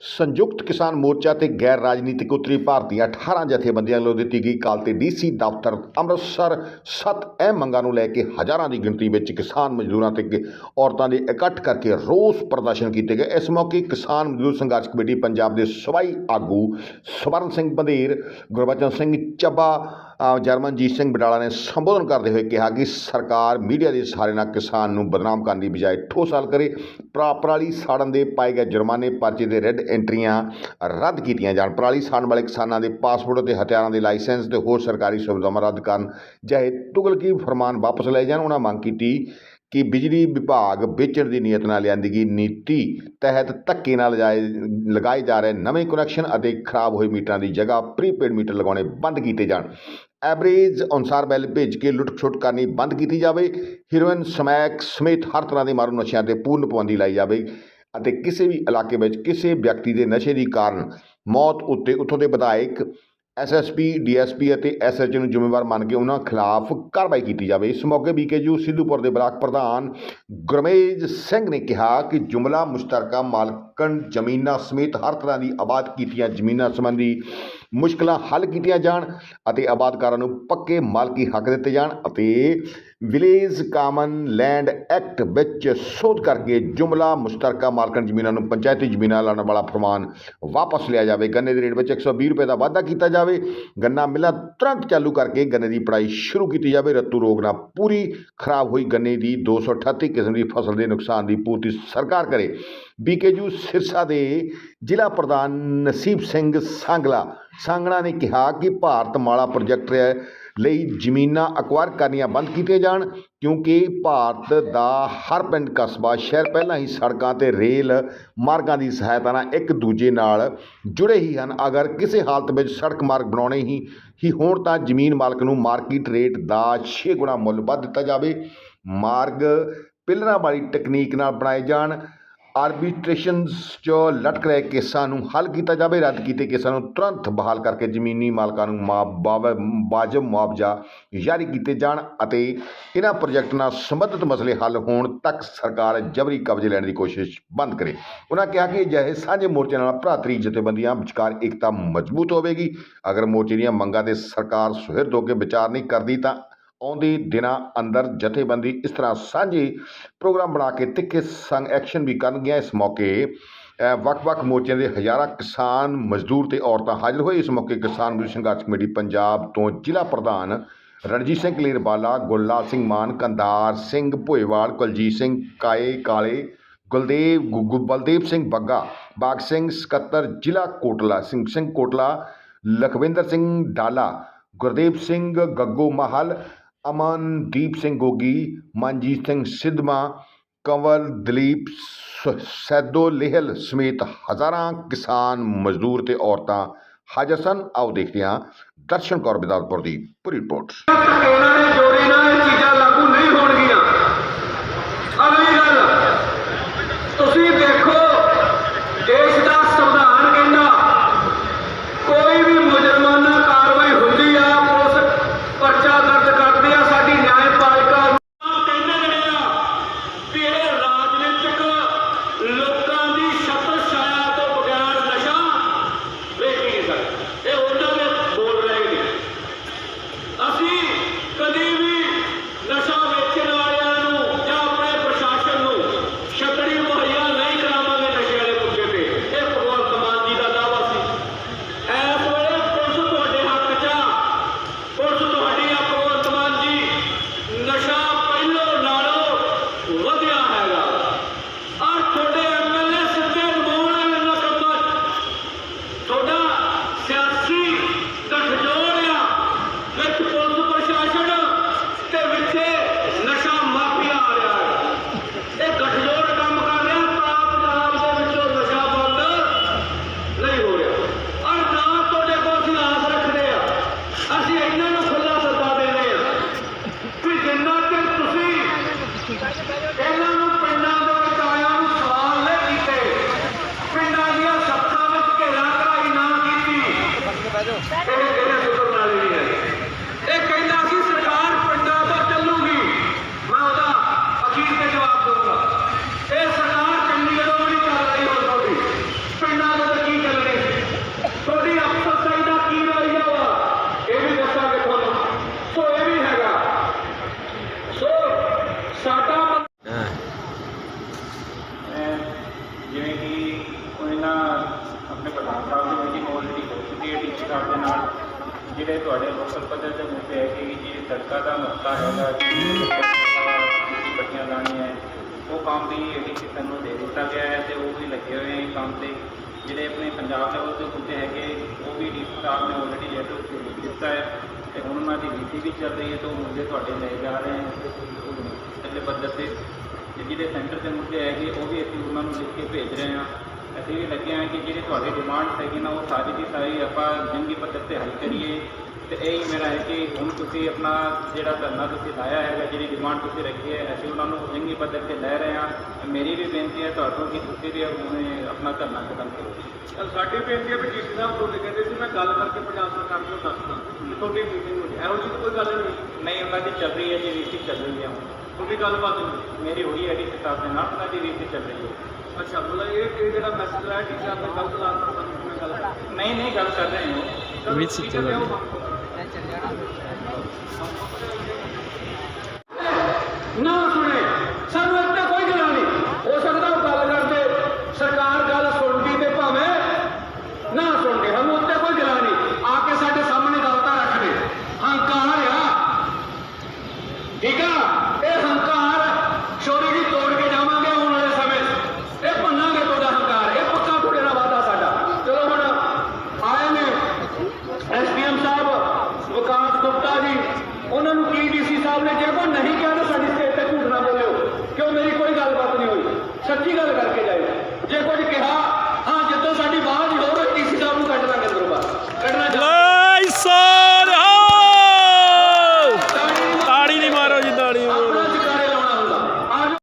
ਸੰਯੁਕਤ ਕਿਸਾਨ ਮੋਰਚਾ ਤੇ ਗੈਰ ਰਾਜਨੀਤਿਕ ਉੱਤਰੀ ਭਾਰਤੀਆਂ 18 ਜਥੇਬੰਦੀਆਂ ਵੱਲੋਂ ਦਿੱਤੀ ਗਈ ਕਾਲ ਤੇ ਡੀਸੀ ਦਫ਼ਤਰ ਅੰਮ੍ਰਿਤਸਰ ਸੱਤ ਅਹਿਮ ਮੰਗਾਂ ਨੂੰ ਲੈ ਕੇ ਹਜ਼ਾਰਾਂ ਦੀ ਗਿਣਤੀ ਵਿੱਚ ਕਿਸਾਨ ਮਜ਼ਦੂਰਾਂ ਤੇ ਔਰਤਾਂ ਦੇ ਇਕੱਠ ਕਰਕੇ ਰੋਸ ਪ੍ਰਦਰਸ਼ਨ ਕੀਤੇ ਗਏ। ਇਸ ਮੌਕੇ ਕਿਸਾਨ ਮਜ਼ਦੂਰ ਸੰਘਰਸ਼ ਕਮੇਟੀ ਪੰਜਾਬ ਦੇ ਸਵਾਈ ਆਗੂ ਸਵਰਨ ਸਿੰਘ ਬੰਧੇਰ ਗੁਰਬਚਨ ਸਿੰਘ ਚੱਬਾ ਜਰਮਨਜੀਤ ਸਿੰਘ ਬਡਾਲਾ ਨੇ ਸੰਬੋਧਨ ਕਰਦੇ ਹੋਏ ਕਿਹਾ ਕਿ ਸਰਕਾਰ ਮੀਡੀਆ ਦੇ ਸਹਾਰੇ ਨਾਲ ਕਿਸਾਨ ਨੂੰ ਬਦਨਾਮ ਕਰਨ ਦੀ ਬਜਾਏ ਠੋਸ ਹੱਲ ਕਰੇ। ਪਰਾਲੀ ਸਾੜਨ ਦੇ ਪਾਏ ਗਏ ਜੁਰਮਾਨੇ ਪਰਚੇ ਦੇ ਰੈੱਡ ਐਂਟਰੀਆਂ ਰੱਦ ਕੀਤੀਆਂ ਜਾਣ। ਪਰਾਲੀ ਸਾੜਨ ਵਾਲੇ ਕਿਸਾਨਾਂ ਦੇ ਪਾਸਪੋਰਟ ਅਤੇ ਹਥਿਆਰਾਂ ਦੇ ਲਾਇਸੈਂਸ ਤੇ ਹੋਰ ਸਰਕਾਰੀ ਸੁਵਿਧਾਵਾਂ ਰੱਦ ਕਰਨ। ਚਾਹੇ ਤੁਗਲਕੀ ਫਰਮਾਨ ਵਾਪਸ ਲਏ ਜਾਣ। ਉਹਨਾਂ ਮੰਗ ਕੀਤੀ ਕਿ ਬਿਜਲੀ ਵਿਭਾਗ ਵੇਚਣ ਦੀ ਨੀਅਤ ਨਾਲ ਲਿਆਂਦੀ ਗਈ ਨੀਤੀ ਤਹਿਤ ਧੱਕੇ ਨਾਲ ਲਜਾਏ ਲਗਾਏ ਜਾ ਰਹੇ ਨਵੇਂ ਕਨੈਕਸ਼ਨ ਅਤੇ ਖਰਾਬ ਹੋਏ ਮੀਟਰਾਂ ਦੀ ਜਗ੍ਹਾ ਪ੍ਰੀਪੇਡ ਮੀਟਰ ਲਗਾਉਣੇ ਬੰਦ ਕੀਤੇ ਜਾਣ। ਐਵਰੇਜ ਅਨੁਸਾਰ ਬਿੱਲ ਭੇਜ ਕੇ ਲੁੱਟ ਖਸੁੱਟ ਕਰਨੀ ਬੰਦ ਕੀਤੀ ਜਾਵੇ। ਹੀਰੋਇਨ ਸਮੈਕ ਸਮੇਤ ਹਰ ਤਰ੍ਹਾਂ ਦੇ ਮਾਰੂ ਨਸ਼ਿਆਂ ਤੇ ਪੂਰਨ ਪਾਬੰਦੀ ਲਾਈ ਜਾਵੇ ਅਤੇ ਕਿਸੇ ਵੀ ਇਲਾਕੇ ਵਿੱਚ ਕਿਸੇ ਵਿਅਕਤੀ ਦੇ ਨਸ਼ੇ ਦੀ ਕਾਰਨ ਮੌਤ ਉੱਤੇ ਉੱਥੋਂ ਦੇ ਵਿਧਾਇਕ ਐਸਐਸਪੀ ਡੀਐਸਪੀ ਅਤੇ ਐਸਐਚ ਨੂੰ ਜ਼ਿੰਮੇਵਾਰ ਮੰਨ ਕੇ ਉਹਨਾਂ ਖਿਲਾਫ ਕਾਰਵਾਈ ਕੀਤੀ ਜਾਵੇ। ਇਸ ਮੌਕੇ ਬੀਕੇਯੂ ਸਿੱਧੂਪੁਰ ਦੇ ਬਲਾਕ ਪ੍ਰਧਾਨ ਗੁਰਮੇਜ ਸਿੰਘ ਨੇ ਕਿਹਾ ਕਿ ਜੁਮਲਾ ਮੁਸ਼ਤਰਕਾ ਮਾਲਕਣ ਜ਼ਮੀਨਾਂ ਸਮੇਤ ਹਰ ਤਰ੍ਹਾਂ ਦੀ ਆਬਾਦ ਕੀਤੀਆਂ ਜ਼ਮੀਨਾਂ ਸੰਬੰਧੀ ਮੁਸ਼ਕਲਾਂ ਹੱਲ ਕੀਤੀਆਂ ਜਾਣ ਅਤੇ ਆਬਾਦਕਾਰਾਂ ਨੂੰ ਪੱਕੇ ਮਾਲਕੀ ਹੱਕ ਦਿੱਤੇ ਜਾਣ ਅਤੇ ਵਿਲੇਜ ਕਾਮਨ ਲੈਂਡ ਐਕਟ ਵਿੱਚ ਸੋਧ ਕਰਕੇ ਜੁਮਲਾ ਮੁਸ਼ਤਰਕਾ ਮਾਲਕਣ ਜ਼ਮੀਨਾਂ ਨੂੰ ਪੰਚਾਇਤੀ ਜ਼ਮੀਨਾਂ ਲਾਉਣ ਵਾਲਾ ਫਰਮਾਨ ਵਾਪਸ ਲਿਆ ਜਾਵੇ। ਗੰਨੇ ਦੇ ਰੇਟ ਵਿੱਚ 120 ਰੁਪਏ ਦਾ ਵਾਧਾ ਕੀਤਾ ਜਾਵੇ। ਗੰਨਾ ਮਿਲਾਂ ਤੁਰੰਤ ਚਾਲੂ ਕਰਕੇ ਗੰਨੇ ਦੀ ਪੜਾਈ ਸ਼ੁਰੂ ਕੀਤੀ ਜਾਵੇ। ਰੱਤੂ ਰੋਗ ਨਾਲ ਪੂਰੀ ਖਰਾਬ ਹੋਈ ਗੰਨੇ ਦੀ 238 ਕਿਸਮ ਦੀ ਫਸਲ ਦੇ ਨੁਕਸਾਨ ਦੀ ਪੂਰਤੀ ਸਰਕਾਰ ਕਰੇ। ਬੀਕੇਯੂ ਸਿਰਸਾ ਦੇ ਜ਼ਿਲ੍ਹਾ ਪ੍ਰਧਾਨ ਨਸੀਬ ਸਿੰਘ ਸਾਂਗਲਾ ਸਾਂਗਣਾ ਨੇ ਕਿਹਾ ਕਿ ਭਾਰਤ ਮਾਲਾ ਪ੍ਰੋਜੈਕਟ ਲਈ ਜ਼ਮੀਨਾਂ ਅਕਵਾਇਰ ਕਰਨੀਆਂ ਬੰਦ ਕੀਤੀਆਂ ਜਾਣ, ਕਿਉਂਕਿ ਭਾਰਤ ਦਾ ਹਰ ਪਿੰਡ ਕਸਬਾ ਸ਼ਹਿਰ ਪਹਿਲਾਂ ਹੀ ਸੜਕਾਂ ਤੇ ਰੇਲ ਮਾਰਗਾਂ ਦੀ ਸਹਾਇਤਾ ਨਾਲ ਇੱਕ ਦੂਜੇ ਨਾਲ ਜੁੜੇ ਹੀ ਹਨ। ਅਗਰ ਕਿਸੇ ਹਾਲਤ ਵਿੱਚ ਸੜਕ ਮਾਰਗ ਬਣਾਉਣੇ ਹੀ ਹੀ ਹੋਣ ਤਾਂ ਜ਼ਮੀਨ ਮਾਲਕ ਨੂੰ ਮਾਰਕੀਟ ਰੇਟ ਦਾ 6 ਗੁਣਾ ਮੁੱਲ ਵੱਧ ਦਿੱਤਾ ਜਾਵੇ। ਮਾਰਗ ਪਿਲਰਾਂ ਵਾਲੀ ਟੈਕਨੀਕ ਨਾਲ ਬਣਾਏ ਜਾਣ। ਆਰਬਿਟ੍ਰੇਸ਼ਨਸ 'ਚ ਲਟਕ ਰਹੇ ਕੇਸਾਂ ਨੂੰ ਹੱਲ ਕੀਤਾ ਜਾਵੇ, ਰੱਦ ਕੀਤੇ ਕੇਸਾਂ ਨੂੰ ਤੁਰੰਤ ਬਹਾਲ ਕਰਕੇ ਜ਼ਮੀਨੀ ਮਾਲਕਾਂ ਨੂੰ ਮੁਆ- ਬਾਵ- ਵਾਜਬ ਮੁਆਵਜ਼ਾ ਜਾਰੀ ਕੀਤੇ ਜਾਣ ਅਤੇ ਇਹਨਾਂ ਪ੍ਰੋਜੈਕਟ ਨਾਲ ਸੰਬੰਧਿਤ ਮਸਲੇ ਹੱਲ ਹੋਣ ਤੱਕ ਸਰਕਾਰ ਜਬਰੀ ਕਬਜ਼ੇ ਲੈਣ ਦੀ ਕੋਸ਼ਿਸ਼ ਬੰਦ ਕਰੇ। ਉਹਨਾਂ ਕਿਹਾ ਕਿ ਅਜਿਹੇ ਸਾਂਝੇ ਮੋਰਚੇ ਨਾਲ ਭਰਾਤਰੀ ਜਥੇਬੰਦੀਆਂ ਵਿਚਕਾਰ ਏਕਤਾ ਮਜ਼ਬੂਤ ਹੋਵੇਗੀ। ਅਗਰ ਮੋਰਚੇ ਦੀਆਂ ਮੰਗਾਂ ਦੇ ਸਰਕਾਰ ਸੁਹਿਰਦ ਹੋ ਕੇ ਵਿਚਾਰ ਨਹੀਂ ਕਰਦੀ ਤਾਂ ਆਉਂਦੇ ਦਿਨਾਂ ਅੰਦਰ ਜਥੇਬੰਦੀ ਇਸ ਤਰ੍ਹਾਂ ਸਾਂਝੇ ਪ੍ਰੋਗਰਾਮ ਬਣਾ ਕੇ ਤਿੱਖੇ ਸੰਗ ਐਕਸ਼ਨ ਵੀ ਕਰਨਗੀਆਂ ਇਸ ਮੌਕੇ ਵੱਖ-ਵੱਖ ਮੋਰਚਿਆਂ ਦੇ ਹਜ਼ਾਰਾਂ ਕਿਸਾਨ, ਮਜ਼ਦੂਰ ਤੇ ਔਰਤਾਂ ਹਾਜ਼ਰ ਹੋਏ। ਇਸ ਮੌਕੇ ਕਿਸਾਨ ਮਜ਼ਦੂਰ ਸੰਘਰਸ਼ ਕਮੇਟੀ ਪੰਜਾਬ ਤੋਂ ਜ਼ਿਲ੍ਹਾ ਪ੍ਰਧਾਨ ਰਣਜੀਤ ਸਿੰਘ ਕਲੇਰਵਾਲਾ ਗੁਰਲਾਲ ਸਿੰਘ ਮਾਨ ਕੰਦਾਰ ਸਿੰਘ, ਭੋਏਵਾਲ, ਕੁਲਜੀਤ ਸਿੰਘ, ਕਾਏ, ਕਾਲੇ, ਗੁਲਦੇਵ, ਗੁ- ਗੁ- ਬਲਦੇਵ ਸਿੰਘ, ਬੱਗਾ, ਬਾਗ ਸਿੰਘ, ਸਕੱਤਰ, ਜ਼ਿਲ੍ਹਾ ਕੋਟਲਾ ਸਿੰਘ ਸਿੰਘ ਕੋਟਲਾ, ਲਖਵਿੰਦਰ ਸਿੰਘ, ਡਾਲਾ, ਗੁਰਦੇਵ ਸਿੰਘ, ਗੱਗੋ ਮਹਲ ਅਮਨਦੀਪ ਸਿੰਘ ਗੋਗੀ, ਮਨਜੀਤ ਸਿੰਘ ਸਿੱਧਵਾਂ ਕੰਵਲ, ਦਲੀਪ, ਸ- ਸੈਦੋ ਲੇਹਲ ਸਮੇਤ ਹਜ਼ਾਰਾਂ ਕਿਸਾਨ, ਮਜ਼ਦੂਰ ਤੇ ਔਰਤਾਂ ਹਾਜ਼ਰ ਸਨ। ਆਓ ਦੇਖਦੇ ਹਾਂ ਦਰਸ਼ਨ ਕੌਰ ਬਿਦਾਲਪੁਰ ਦੀ ਪੂਰੀ ਰਿਪੋਰਟ ਇਹਨਾਂ ਨੇ ਜੋੜੇ ਨਾਲ ਇਹ ਚੀਜ਼ਾਂ ਲਾਗੂ ਨਹੀਂ ਹੋਣਗੀਆਂ ਅਗਲੀ ਗੱਲ ਤੁਸੀਂ ਦੇਖੋ ਦੇਸ਼ ਦਾ ਸੰਵਿਧਾਨ ਕਹਿੰਦਾ ਕੋਈ ਵੀ ਮੁਜਰਮਾਨਾ ਕਾਰਵਾਈ ਹੁੰਦੀ ਆ ਪੁਲਿਸ ਪਰਚਾ ਦਰਜ ਕਰਦੀ ਆ ਸਾਡੀ ਨਿਆਂਪਾਲਿਕਾ ਕਹਿੰਦੇ ਨੇ ਆ ਵੀ ਇਹ ਰਾਜਨੀਤਿਕ ਲੋਕਾਂ ਦੀ ਛਤਰ ਛਾਇਆ ਤੋਂ ਬਗੈਰ ਨਸ਼ਾ ਵੇਚ ਨਹੀਂ ਸਕਦਾ ਇਹ ਉਹਨਾਂ ਦੇ ਬੋਲ ਰਹੇ ਨੇ ਅਸੀਂ ਕਦੀ ਵੀ ਨਸ਼ਾ ਵੇਚਣ ਵਾਲਿਆਂ ਨੂੰ ਜਾਂ ਆਪਣੇ ਪ੍ਰਸ਼ਾਸਨ ਨੂੰ ਛਤਰੀ ਮੁਹੱਈਆ ਨਹੀਂ ਕਰਾਵਾਂਗੇ ਨਸ਼ੇ ਵਾਲੇ ਪੁੱਛੇ ਤੇ ਇਹ ਭਗਵੰਤ ਮਾਨ ਜੀ ਦਾ ਦਾਅਵਾ ਸੀ ਇਸ ਵੇਲੇ ਪੁਲਿਸ ਤੁਹਾਡੇ ਹੱਕ 'ਚ ਆ ਪੁਲਿਸ ਤੁਹਾਡੀ ਆ ਭਗਵੰਤ ਮਾਨ ਜੀ ਨਸ਼ਾ ਪਹਿਲੋਂ ਨਾਲੋਂ ਵਧਿਆ ਹੈਗਾ ਆਹ ਤੁਹਾਡੇ ਐਮਐਲਏ ਸਿੱਧੇ ਲਵਾਉਣ ਵਾਲੇ ਇਹਨਾਂ ਕੰਮਾਂ 'ਚ ਤੁਹਾਡਾ ਸਿਆਸੀ ਗੱਠਜੋੜ ਆ ਵਿੱਚ ਪੁਲਿਸ ਪ੍ਰਸ਼ਾਸਨ ਤੇ ਵਿੱਚੇ ਨਸ਼ਾ ਮਾਫੀਆ ਆ ਰਿਹਾ ਹੈ ਇਹ ਗੱਠਜੋੜ ਕੰਮ ਕਰ ਰਿਹਾ ਤਾਂ ਪੰਜਾਬ ਦੇ ਵਿੱਚੋਂ ਨਸ਼ਾ ਬੰਦ ਨਹੀਂ ਹੋ ਰਿਹਾ ਔਰ ਨਾ ਤੁਹਾਡੇ ਕੋਲ ਅਸੀਂ ਆਸ ਰੱਖਦੇ ਆ ਅਸੀਂ ਇਹਨਾਂ ਨੂੰ ਖੁੱਲਾ ਸੱਦਾ ਦੇ ਰਹੇ ਆ ਕਿ ਜਿੰਨਾ ਚਿਰ ਤੁਸੀਂ ਇਹਨਾਂ ਨੂੰ ਪਿੰਡਾਂ ਦੇ ਵਿੱਚ ਆਇਆਂ ਨੂੰ ਸਵਾਲ ਨਹੀਂ ਕੀਤੇ ਪਿੰਡਾਂ ਦੀਆਂ ਸੱਤਾਂ ਵਿੱਚ ਘੇਰਾ ਕਰਾਈ ਨਾ ਕੀਤੀ ਇਹ ਇਹਨੇ ਸੁਧਰਨ ਵਾਲੀ ਨਹੀਂ ਹੈ ਇਹ ਕਹਿੰਦਾ ਸੀ ਸਰਕਾਰ ਪਿੰਡਾਂ ਤੋਂ ਚੱਲੂਗੀ ਮੈਂ ਉਹਦਾ ਅਖੀਰ ਤੇ ਜਵਾਬ ਦਊਂਗਾ ਇਹ ਸਰਕਾਰ ਚੰਡੀਗੜ੍ਹੋਂ ਵੀ ਨਹੀਂ ਚੱਲ ਰਹੀ ਹੁਣ ਤੁਹਾਡੀ ਪਿੰਡਾਂ ਦੇ ਆਪਣੇ ਪ੍ਰਧਾਨ ਸਾਹਿਬ ਦੀ ਮੀਟਿੰਗ ਆਲਰੇਡੀ ਹੋ ਚੁੱਕੀ ਹੈ ਡੀਸੀ ਸਾਹਿਬ ਦੇ ਨਾਲ ਜਿਹੜੇ ਤੁਹਾਡੇ ਲੋਕਲ ਪੱਧਰ ਦੇ ਮੁੱਦੇ ਹੈ ਕਿ ਜੀ ਸੜਕਾਂ ਦਾ ਮਸਲਾ ਹੈਗਾ ਪੱਟੀਆਂ ਲਾਉਣੀਆਂ ਹੈ, ਉਹ ਕੰਮ ਵੀ ਡੀਸੀ ਨੂੰ ਦੇ ਦਿੱਤਾ ਗਿਆ ਹੈ ਤੇ ਉਹ ਵੀ ਲੱਗੇ ਹੋਏ ਹੈ ਕੰਮ ਤੇ। ਜਿਹੜੇ ਆਪਣੇ ਪੰਜਾਬ ਲੈਵਲ ਦੇ ਮੁੱਦੇ ਹੈਗੇ, ਉਹ ਵੀ ਡੀਸੀ ਸਾਹਿਬ ਨੇ ਆਲਰੇਡੀ ਲੈਟਰ ਦਿੱਤਾ ਹੈ ਤੇ ਹੁਣ ਉਹਨਾਂ ਦੀ ਡੀਸੀ ਵੀ ਚੱਲ ਰਹੀ ਹੈ ਤੇ ਉਹ ਮੁੱਦੇ ਤੁਹਾਡੇ ਲੈ ਜਾ ਰਹੇ ਹੈ। ਅਗਲੇ ਪੱਧਰ ਤੇ ਤੇ ਜਿਹੜੇ ਸੈਂਟਰ ਦੇ ਮੁੱਦੇ ਹੈਗੇ, ਉਹ ਵੀ ਅਸੀਂ ਉਹਨਾਂ ਨੂੰ ਲਿਖ ਕੇ ਭੇਜ ਰਹੇ ਹਾਂ। ਅਸੀਂ ਵੀ ਲੱਗੇ ਹਾਂ ਕਿ ਜਿਹੜੇ ਤੁਹਾਡੇ ਡਿਮਾਂਡਸ ਹੈਗੇ ਨਾ, ਉਹ ਸਾਰੀ ਦੀ ਸਾਰੀ ਆਪਾਂ ਜੰਗੀ ਪੱਧਰ ਤੇ ਹੱਲ ਕਰੀਏ। ਤੇ ਇਹ ਹੀ ਮੇਰਾ ਹੈ ਕਿ ਹੁਣ ਤੁਸੀਂ ਆਪਣਾ ਜਿਹੜਾ ਧਰਨਾ ਤੁਸੀਂ ਲਾਇਆ ਹੈਗਾ ਜਿਹੜੀ ਡਿਮਾਂਡ ਤੁਸੀਂ ਰੱਖੀ ਹੈ ਅਸੀਂ ਉਹਨਾਂ ਨੂੰ ਜੰਗੀ ਪੱਧਰ ਤੇ ਲੈ ਰਹੇ ਹਾਂ ਤੇ ਮੇਰੀ ਵੀ ਬੇਨਤੀ ਹੈ ਤੁਹਾਨੂੰ ਕਿ ਤੁਸੀਂ ਵੀ ਆਪਣੇ ਆਪਣਾ ਧਰਨਾ ਖਤਮ ਕਰੋ। ਸਾਡੀ ਬੇਨਤੀ ਹੈ ਵੀ ਡੀਸੀ ਸਾਹਿਬ ਤੁਹਾਡੇ ਕਹਿੰਦੇ ਸੀ ਮੈਂ ਗੱਲ ਕਰਕੇ ਪੰਜਾਬ ਸਰਕਾਰ ਨੂੰ ਦੱਸਦਾ। ਕਿ ਤੁਹਾਡੀ ਮੀਟਿੰਗ ਹੋਈ ਇਹੋ ਜਿਹੀ ਤਾਂ ਕੋਈ ਗੱਲ ਨਹੀਂ। ਨਹੀਂ ਉਹਨਾਂ ਦੀ ਚੱਲ ਰਹੀ ਹੈ ਜੀ ਰੀਤੀ ਚੱਲ ਰਹੀ ਹੈ ਹੁਣ। ਤੁਹਾਡੀ ਗੱਲਬਾਤ ਮੇਰੀ ਹੋਈ ਹੈ ਡੀ ਸਾਹਿਬ ਦੇ ਨਾਲ ਉਹਨਾਂ ਦੀ ਰੀਤੀ ਚੱਲ ਰਹੀ ਹੈ। ਅੱਛਾ ਮਤਲਬ ਇਹ ਜਿਹੜਾ ਮੈਸੇਜ ਆਇਆ ਸਾਹਿਬ ਨੇ ਗਲਤ ਲਾਤਾ ਸਾਨੂੰ ਗੱਲ ਨਹੀਂ ਨਹੀਂ ਗੱਲ ਕਰ ਰਹੇ ਹਾਂ। ਵਿੱਚ ਚੱਲ। ਰਿਹਾ ਨਾ Não ਕਰਕੇ ਜਾਇਓ। ਜੇ ਕੁਝ ਕਿਹਾ